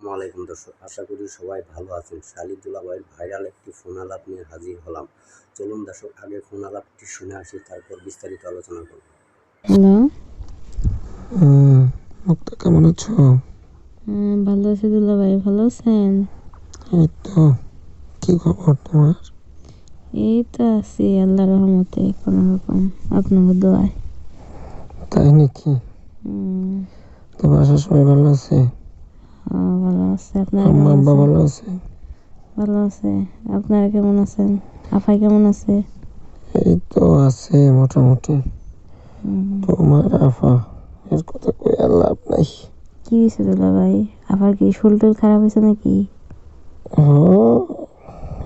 আসসালামাইকুম দর্শক আশা করি সবাই ভালো আছেন। শালি দুলাভাইয়ের ভাইরাল একটি ফোন আলাপ নিয়ে হাজির হলাম। চলুন দর্শক আগে ফোন আলাপটি শুনে আসি তারপর বিস্তারিত আলোচনা করব। হ্যালো। হুম মুক্তা কেমন আছো? হ্যাঁ, ভালো আছি ভাই ভালো আছেন? এই তো কি খবর তোমার? এই তো আছি আল্লাহ রহমতে কোনো রকম আপনার দোয়ায়। তাই নাকি? হুম, তো বাসার সবাই ভালো আছে? ভালো আছে। আপনারা আম্মা আব্বা ভালো আছে? ভালো আছে। আপনারা কেমন আছেন? আফাই কেমন আছে? এই তো আছে মোটামুটি। তোমার আফা? এর কথা কই আর লাভ নাই। কি হয়েছে দুলা ভাই? আবার কি শরীর খারাপ হয়েছে নাকি? ও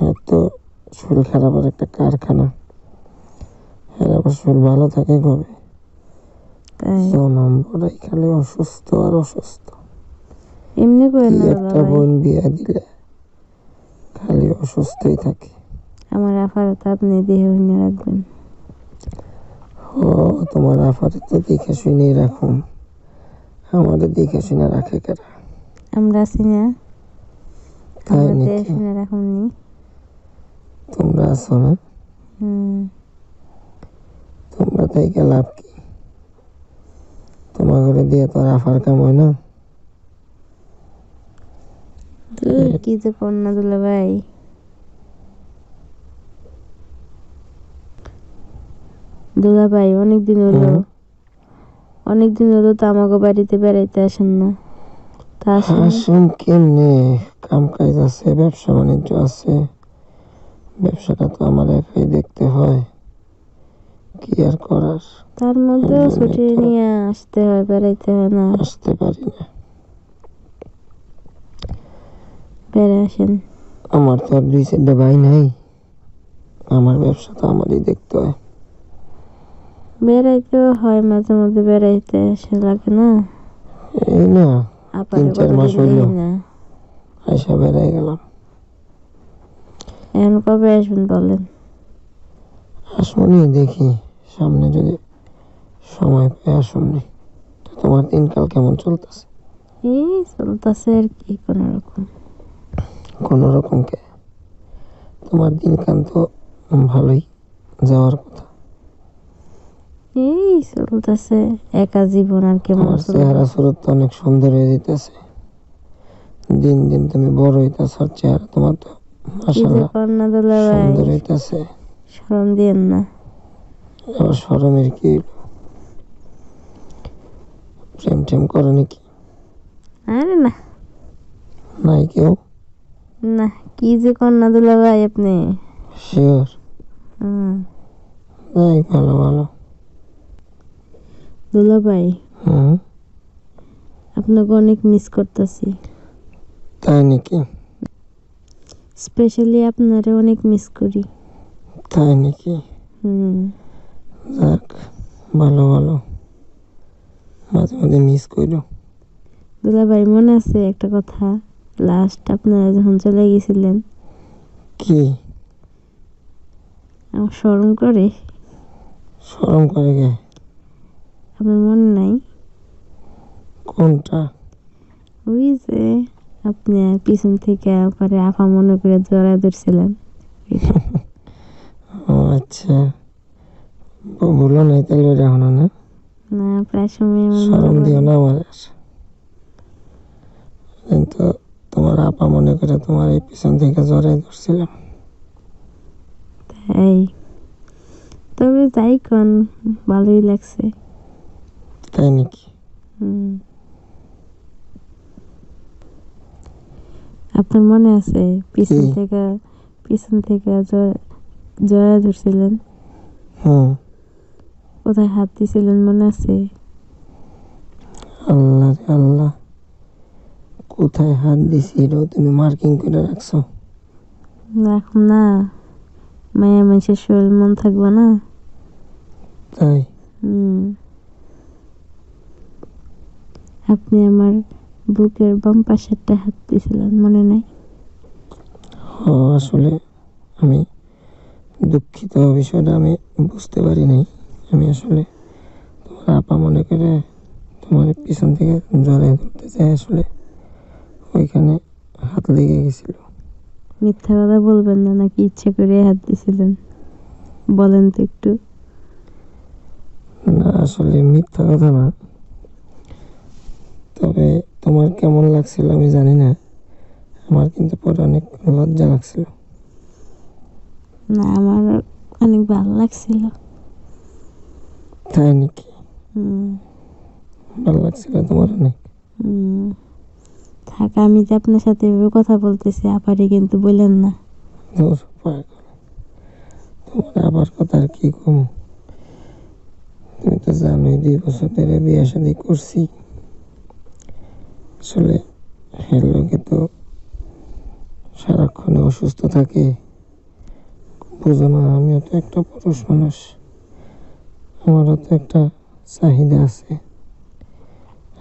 এর তো শরীর খারাপের একটা কারখানা। আবার শরীর ভালো থাকে কবে? তাই। তো নম্বরাই খালি অসুস্থ আর অসুস্থ। এমনি করে না একটা বোন বিয়া দিলে খালি অসুস্থই থাকে। আমার আফার তো আপনি দেহ হইনে রাখবেন। ও তোমার আফারে তো দেখে শুনেই রাখুন। আমাদের দেখে শুনে রাখে কেরা? আমরা আছি না। তাই নাকি? শুনে রাখুননি। তোমরা আছো না? তোমরা তাই লাভ কি? তোমার ঘরে দিয়ে তো আর আফার কাম হয় না? ধুর, কি যে কন্যা দুলা ভাই? দুলা ভাই অনেকদিন হলো। হুম। অনেকদিন হলো তো আমাকে বাড়িতে বেড়াইতে আসেন না। তা আসুন। কেমনে? কাম কাজ আছে ব্যবসা বাণিজ্য আছে। ব্যবসাটা তো আমার একাই দেখতে হয়। কি আর করার? তার মধ্যেও ছুটি নিয়ে আসতে হয় বেড়াইতে হয় না। আসতে পারি না। বেড়ে আসেন। আমার তো আর দুই চারটে ভাই নাই। আমার ব্যবসা তো আমারই দেখতে হয়। বেড়াইতেও হয় মাঝে মাঝে বেড়াইতে আসে লাগে না। এই না তিন চার মাস হইল। আইসা বেড়াই গেলাম। এখন কবে আসবেন বলেন? আসমনি দেখি। সামনে যদি সময় পাই আসমনি তো তোমার দিনকাল কেমন চলতেছে? এই চলতেছে আর কি কোনো রকম। কোনো রকম কে তোমার দিনকাল তো ভালোই যাওয়ার কথা। এই চলতেছে একা জীবন আর কেমন চেহারা সুরত তো অনেক সুন্দর হয়ে যেতেছে দিন দিন তুমি বড় হইতেছ আর চেহারা তোমার তো সুন্দর হইতেছে। শরম দিয়েন না। আবার সরমের কি প্রেম টেম করো নাকি? আরে না। নাই কেউ? না কি যে কন্যা দুলা ভাই আপনি? Sure hmm. যাই ভালো ভালো। দুলা ভাই হুম। আপনাকে অনেক মিস করতেছি। তাই নাকি? স্পেশালি আপনারে অনেক মিস করি। তাই নাকি? হুম। যাক ভালো ভালো। মাঝে মাঝে মিস করো দুলা ভাই মনে আছে একটা কথা? লাস্ট আপনারা যখন চলে গেছিলেন। কি? আমার স্মরণ করে। সরম করে গে আপনার মনে নাই? কোনটা? ওই যে আপনি পিছন থেকে পরে আফা মনে করে জড়া ধরছিলেন। ও আচ্ছা। ভুলো নাই তাহলে ওটা এখনও না? না প্রায় সময় সরম দিও না আমার। কিন্তু তোমার আপা মনে করে তোমার এই পিছন থেকে জড়াই ধরছিলাম। তাই? তবে তাই কন ভালোই লাগছে। তাই নাকি। আপনার মনে আছে পিছন থেকে পিছন থেকে জড়া ধরছিলেন? হুম। কোথায় হাত দিছিলেন মনে আছে? আল্লাহ আল্লাহ। কোথায় হাত দিছি এটাও তুমি মার্কিং করে রাখছো? রাখুন না। মায়া মানুষের শরীর মন থাকবে না। তাই? হুম। আপনি আমার বুকের বাম পাশেরটা হাত দিয়েছিলেন মনে নাই? ও আসলে আমি দুঃখিত বিষয়টা আমি বুঝতে পারি নাই। আমি আসলে তোমার আপা মনে করে তোমার পিছন থেকে জড়াই ধরতে চাই আসলে। ওইখানে হাত লেগে গেছিল। মিথ্যা কথা বলবেন না নাকি ইচ্ছে করে হাত দিছিলেন বলেন তো একটু। না আসলে মিথ্যা কথা না। তবে তোমার কেমন লাগছিল আমি জানি না। আমার কিন্তু পরে অনেক লজ্জা লাগছিল। না আমার অনেক ভালো লাগছিল। তাই নাকি? হুম। ভালো লাগছিল তোমার অনেক। হুম। থাক আমি যে আপনার সাথে এভাবে কথা বলতেছি, আপারে কিন্তু বললেন না। তোমার আবার কথা আর কি কম? তুমি তো জানোই, দুই বছর ধরে বিয়ে শাদি করছি। আসলে এর লোকে তো সারাক্ষণে অসুস্থ থাকে। বুঝো না, আমিও তো একটা পুরুষ মানুষ। আমারও তো একটা চাহিদা আছে।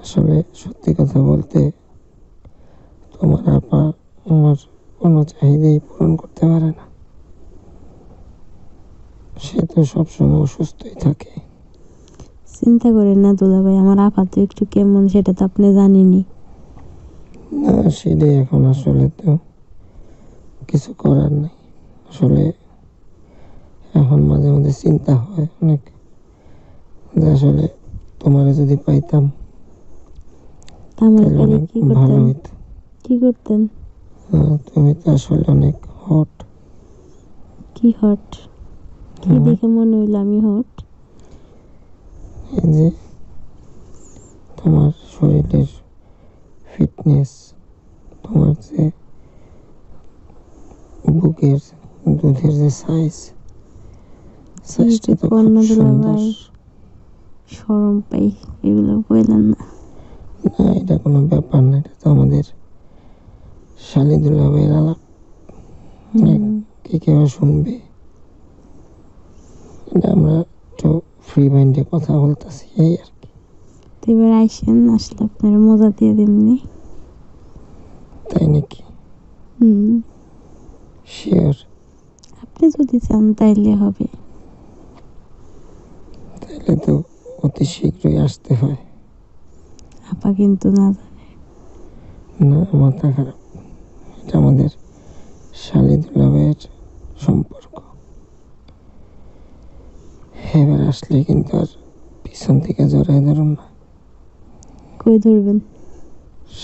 আসলে সত্যি কথা বলতে আমার কোনো চাহিদাই পূরণ করতে পারে না। সে তো সবসময় অসুস্থই থাকে। চিন্তা করেন না দুলা ভাই আমার আপা তো একটু কেমন সেটা তো আপনি জানেনই। না সেটাই এখন আসলে তো কিছু করার নেই। আসলে এখন মাঝে মাঝে চিন্তা হয় অনেক। যে আসলে তোমার যদি পাইতাম তাহলে অনেক কি ভালো করতেন হইতো। কি করতেন? তুমি তো আসলে অনেক হট কি হট কি। দেখে মনে হইল আমি হট এই যে তোমার শরীরের ফিটনেস তোমার যে বুকের দুধের যে সাইজ সাইজটা তো খুব সুন্দর। সরম পাই এগুলো বললেন না। না এটা কোনো ব্যাপার না এটা তো আমাদের শালিদুল্লাহ ভাইয়ের আলাপ। কে কেউ শুনবে? এটা আমরা একটু ফ্রি মাইন্ডে কথা বলতেছি এই আর কি। তো এবার আইসেন আসলে আপনার মজা দিয়ে দিমনি তাই নাকি? হুম। শিওর আপনি যদি চান তাইলে হবে। তাহলে তো অতি শীঘ্রই আসতে হয়। আপা কিন্তু না জানে। না মাথা খারাপ। এটা আমাদের শালিদুল্লাহ ভাইয়ের সম্পর্ক। এবার আসলে কিন্তু আর পিছন থেকে জড়াই ধরুন না। কই ধরবেন?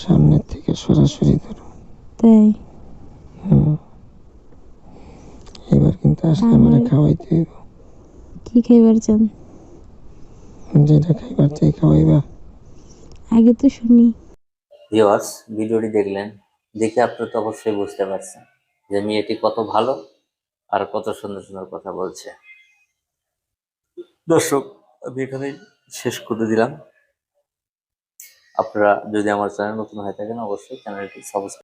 সামনের থেকে সরাসরি ধরুন। তাই? এবার কিন্তু আসলে আমার খাওয়াইতে হইব। কি খাইবার চান? যেটা খাইবার চাই খাওয়াইবা। আগে তো শুনি। ভিউয়ার্স ভিডিওটি দেখলেন। দেখে আপনি তো অবশ্যই বুঝতে পারছেন যে মেয়েটি কত ভালো আর কত সুন্দর সুন্দর কথা বলছে। দর্শক, আমি এখানে শেষ করে দিলাম। আপনারা যদি আমার চ্যানেল নতুন হয়ে থাকেন, অবশ্যই চ্যানেলটি সাবস্ক্রাইব